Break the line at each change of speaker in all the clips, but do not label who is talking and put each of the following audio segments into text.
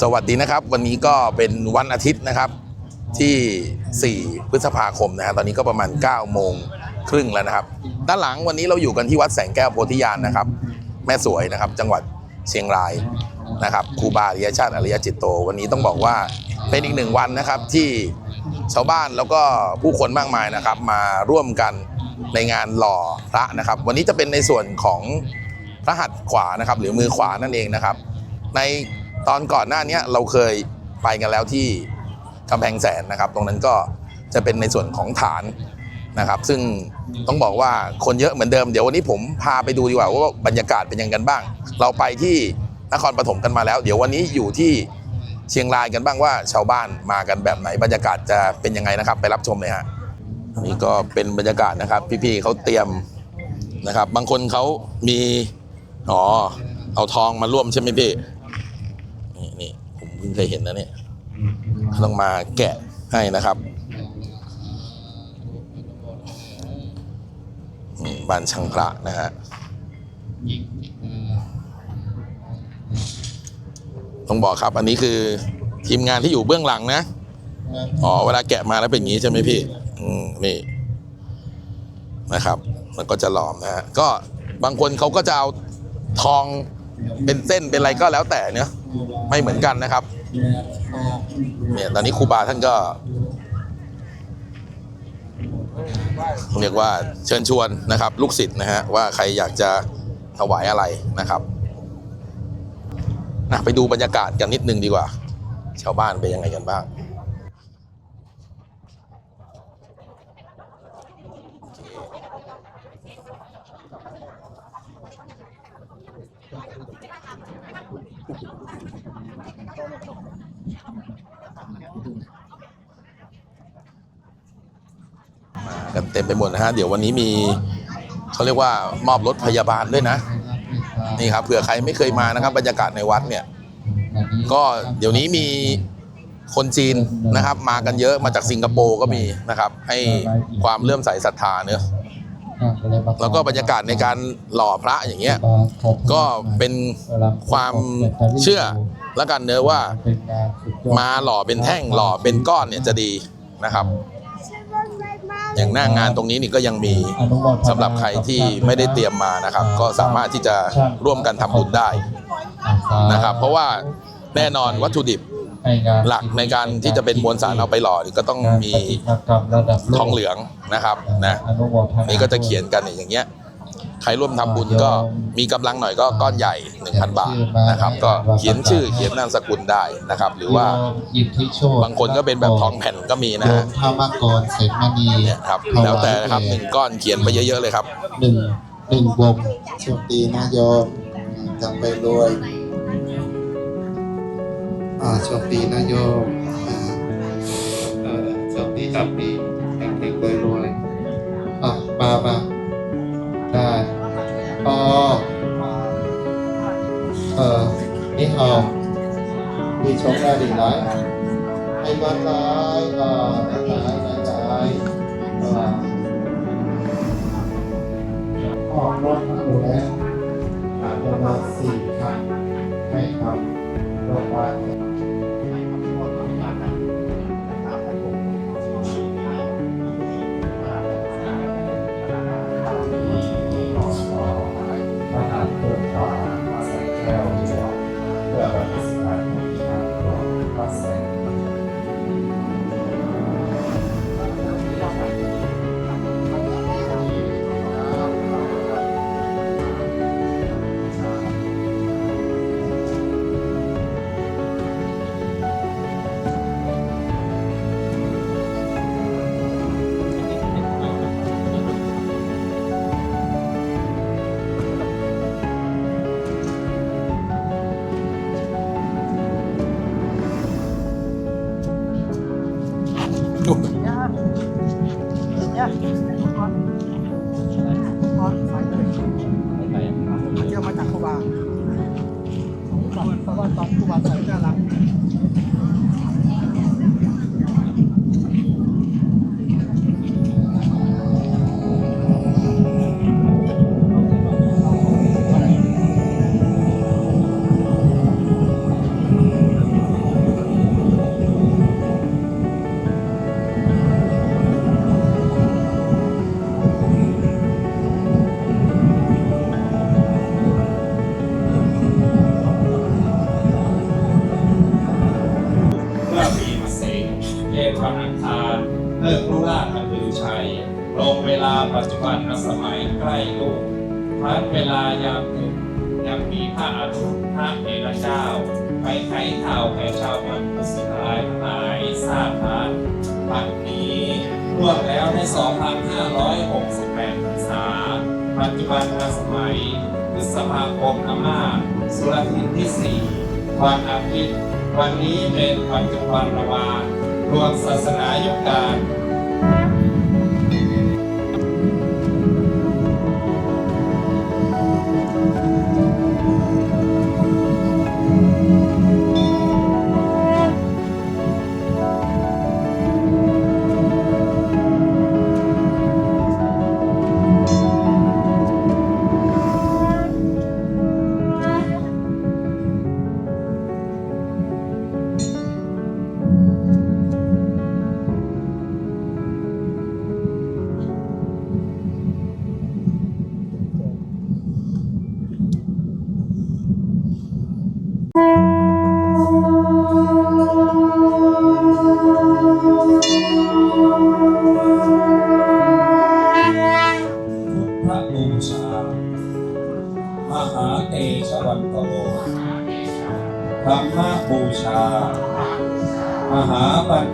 สวัสดีนะครับ วันนี้ก็เป็นวันอาทิตย์นะครับที่ 4 พฤษภาคมนะฮะตอนนี้ก็ประมาณ 9 โมงครึ่งแล้วนะครับ ด้านหลังวันนี้เราอยู่กันที่วัดแสงแก้วโพธิญาณนะครับ แม่สวยนะครับ จังหวัดเชียงรายนะครับครูบาอริยชาติอริยจิตโต วันนี้ต้องบอกว่าเป็นอีกหนึ่งวันนะครับที่ชาวบ้านแล้วก็ผู้คนมากมายนะครับ มาร่วมกันในงานหล่อพระนะครับ วันนี้จะเป็นในส่วนของพระหัตถ์ขวานะครับ หรือมือขวานั่นเองนะครับ ใน ตอนก่อนหน้านี้เราเคยไปกันแล้วที่กำแพงแสนนะครับ ตรงนั้นก็จะเป็นในส่วนของฐานนะครับ ซึ่งต้องบอกว่าคนเยอะเหมือนเดิมเดี๋ยววันนี้ผมพาไปดูดีกว่าว่าบรรยากาศเป็นยังไงกันบ้าง เราไปที่นครปฐมกันมาแล้ว เดี๋ยววันนี้อยู่ที่เชียงรายกันบ้างว่าชาวบ้านมากันแบบไหนบรรยากาศจะเป็นยังไงนะครับ ไปรับชมเลยฮะนี่ก็เป็นบรรยากาศนะครับ พี่ๆเขาเตรียมนะครับ บางคนเขามีอ๋อเอาทองมาร่วมใช่ไหมพี่ พิ่งเคยเห็นนะเนี่ยต้องมาแกะให้นะครับบ้านช่างพระนะฮะต้องบอกครับ อันนี้คือทีมงานที่อยู่เบื้องหลังนะ อ๋อ เวลาแกะมาแล้วเป็นอย่างนี้ใช่ไหมพี่ อืม นี่นะครับ มันก็จะหลอมนะฮะ ก็บางคนเขาก็จะเอาทองเป็นเส้นเป็นอะไรก็แล้วแต่เนอะไม่เหมือนกันนะครับ เนี่ยตอนนี้ครูบาท่านก็ เรียกว่าเชิญชวนนะครับ ลูกศิษย์นะฮะว่าใครอยากจะถวายอะไรนะครับนะไปดูบรรยากาศกันนิดนึงดีกว่า ชาวบ้านเป็นยังไงกันบ้าง ต็มไปหมดนะฮะเดี๋ยววันนี้มีเขาเรียกว่ามอบรถพยาบาลด้วยนะ นี่ครับเผื่อใครไม่เคยมานะครับ บรรยากาศในวัดเนี่ย ก็เดี๋ยวนี้มีคนจีนนะครับ มากันเยอะมาจากสิงคโปร์ก็มีนะครับ ให้ความเลื่อมใสศรัทธาเนอะแล้วก็บรรยากาศในการหล่อพระอย่างเงี้ยก็เป็นความเชื่อแล้วกันเนอะว่ามาหล่อเป็นแท่งหล่อเป็นก้อนเนี่ยจะดีนะครับ อย่างหน้างานตรงนี้นี่ก็ยังมีสำหรับใครที่ไม่ได้เตรียมมานะครับ ก็สามารถที่จะร่วมกันทำบุญได้นะครับ เพราะว่าแน่นอนวัตถุดิบหลักในการที่จะเป็นมวลสารเอาไปหล่อนี่ก็ต้องมีทองเหลืองนะครับนะนี่ก็จะเขียนกันอย่างเงี้ย ใครร่วมทำบุญก็มีกำลังหน่อยก็ก้อนใหญ่ 1,000 บาทนะครับ ก็เขียนชื่อเขียนนามสกุลได้นะครับ หรือว่า
ยินที่โชค
บางคนก็เป็นแบบทองแผ่นก็มีนะ
โย
ฮะ
มธรรมกรเสนมณี
เนี่ยครับแล้วแต่นะครับหนึ่งก้อนเขียนไปเยอะๆเลยครับ
หนึ่งหนึ่งวง
โชคดีนะโยมจำไปรวยอ่าโชคดีนะโยมอ่าเออโชคดีโชคดีแข็งแข็งรวยรวยอะมามาได้ ờ ni hào đi chống ra đi lái hay bắt lái ờ lái lái lái lái ờ ออกรถหมู่แล้วอาจจะมาสี่ครั้งให้ครับร
ถว่า
มีพระอนุพระเอกเจ้า ไปไขข่าวแก่ชาวมืองพุทธลายหายทราบนะปัจนี้รวมแล้วใน2,568พรรษา ปัจจุบันณสมัยพฤษภาคมอามาสุรทินที่ 4 วันอาทิตย์ วันนี้เป็นปัจจุบันระวานรวมศาสนายุคการ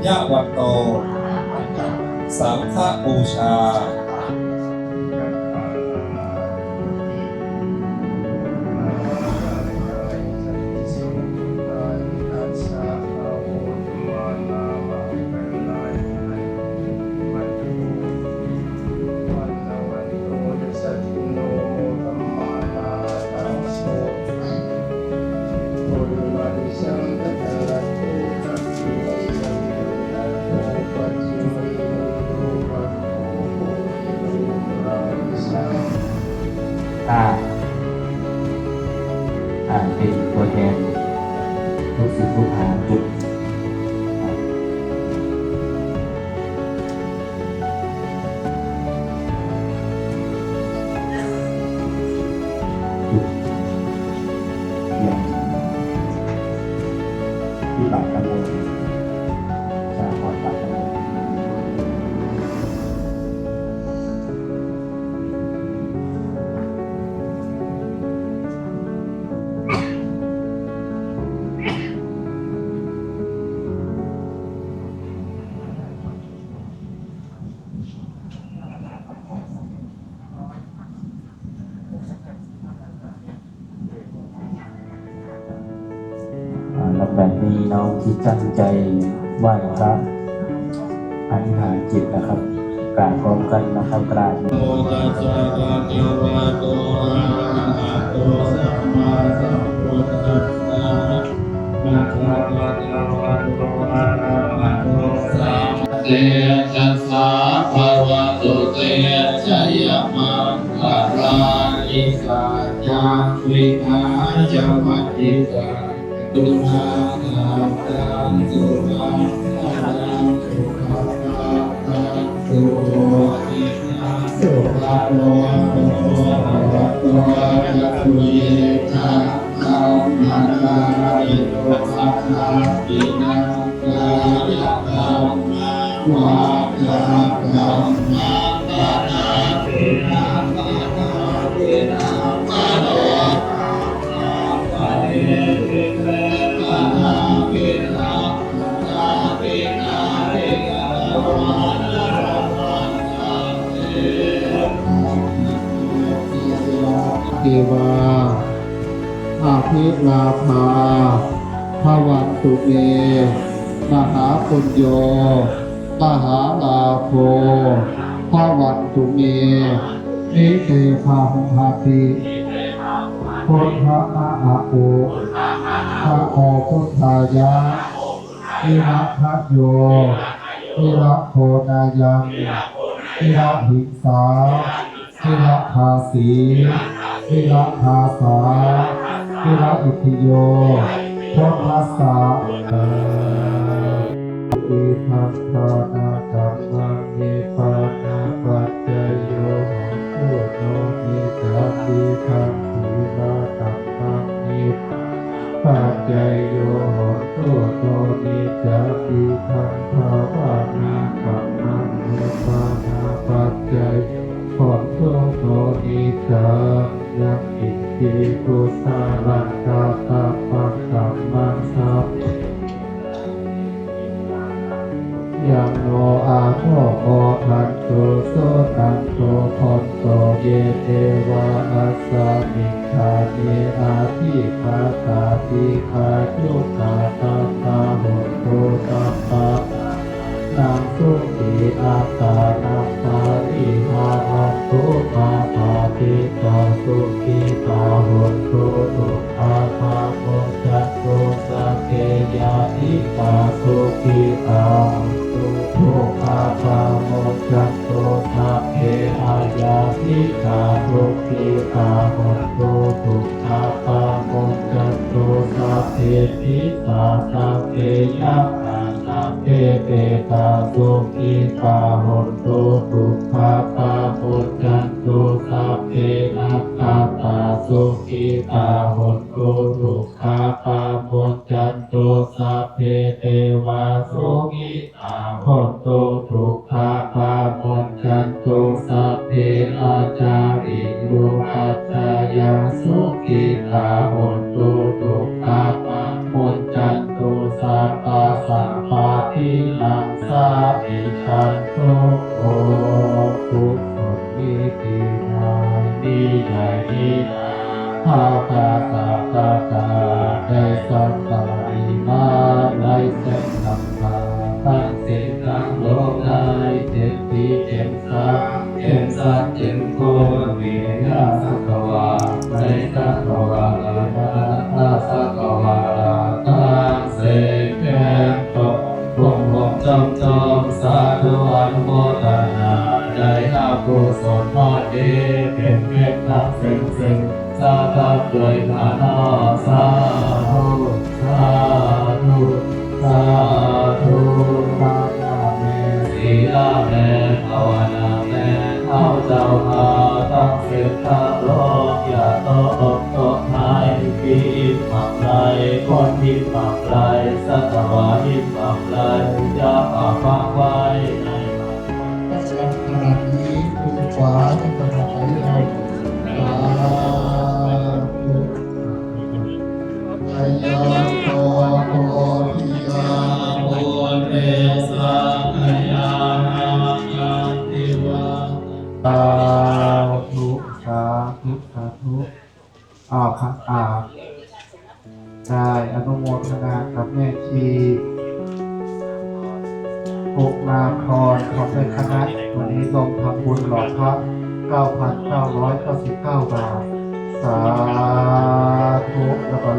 ยะวันโต สังฆบูชา
ที่ตั้งใจไหว้พระอธิษฐานจิตนะครับกราบพร้อมกันนะครับกราบ
โมตัสสะภะคะวะโตอะระหะโตสัมมาสัมพุทธัสสะนะโมตัสสะภะคะวะโตอะระหะโตสัมมาเตจัสสะภะวะโตเตชะยะมังคารานิกาจาวิหาจวัตติกา ตุนาคาตังตุนาคาตังสุขาตังสุโหตินาสุขะโลโตภะโตยัตุเยทะธัมมานาอิโตภะคะปินังกายธัมมาวาจาธัมมาปะนาปินาปะนาปินาปะโนปะเอปิเตปะ นิ
ลาภาภวันตุเมมหาปุญโย มหาลาโภภวันตุเมนิเตภาหุภาติพุทธะอาอาโอภะโอพุทธายะนิรัตถโยนิรัโทนายังนิรัหิงสานิรัภาสีนิรัภาสา นิรัตอิทิโยพุทธัสสะอิทัพพานาธัมมังเนปานาปัจจยโยโหโนมิจามิทังสีลาธัมมังนิปัจจโยโหโตโตนิจาปิทัง เยเทวาอัสสามิคาเนอาทิคาตาติคายุตาตาตาโหโตตัปปะ นางสุขีอาตานาตาอิหาอัตตุปาปาติตาสุขีตาหโตตุอาภาโมจัตโตสักเกยาติตาสุขีตาหุตุทุกขาปาโมจันโตทัพเพอาญาทิกาทุกิกาหนตุทุกขาปาโมจันโตสัพเพทิตาสัพเพยัปปา เพเปตาสุกิตาหนตุทุกขาปาปุจันโตสัพเพนัตตาตาสุกิตาหนตุทุกขาปาปุจันโตสัพเพเทวาสุกิตาหนตุทุก สัตว์เจ็ดโกเวียาสักวาในสักวา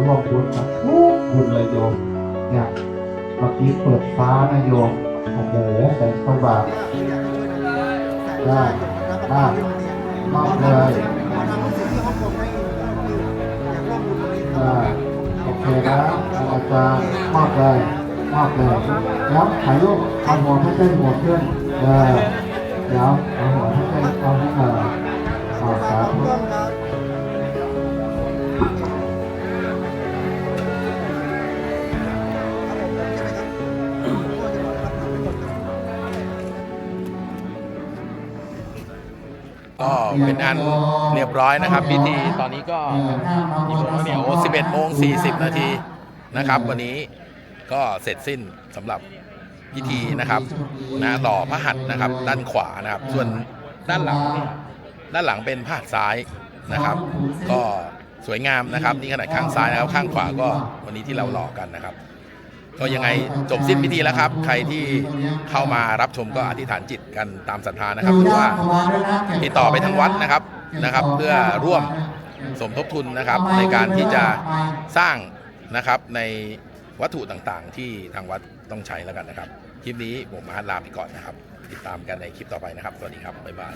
ร่วมบุญกับทุกบุญเลยโยมเนี่ยเมื่อกี้เปิดฟ้านะโยมโอ้โหใส่เข้าบาทได้ได้มอบเลยได้โอเคนะอาจารย์มอบเลยมอบเลยแล้วถ่ายรูปเอาหัวให้ได้หัวขึ้นเออเดี๋ยวเอาหัวให้ได้เอาให้เออเอาสาธุ
เป็นอันเรียบร้อยนะครับ พิธีตอนนี้ก็กี่โมงแล้วเนี่ยโอ้11โมง40นาทีนะครับ วันนี้ก็เสร็จสิ้นสำหรับพิธีนะครับนะหล่อพระหัตถ์นะครับ ด้านขวานะครับ ส่วนด้านหลังเนี่ยด้านหลังเป็นพระหัตถ์ซ้ายนะครับ ก็สวยงามนะครับนี่ขนาดข้างซ้ายนะครับ ข้างขวาก็วันนี้ที่เราหล่อกันนะครับ ก็ยังไงจบสิ้นพิธีแล้วครับ ใครที่เข้ามารับชมก็อธิษฐานจิตกันตามศรัทธานะครับหรือว่าติดต่อไปทางวัดนะครับนะครับ เพื่อร่วมสมทบทุนนะครับ ในการที่จะสร้างนะครับในวัตถุต่างๆ ที่ทางวัดต้องใช้แล้วกันนะครับ คลิปนี้ผมมาลาไปก่อนนะครับ ติดตามกันในคลิปต่อไปนะครับ สวัสดีครับบ๊ายบาย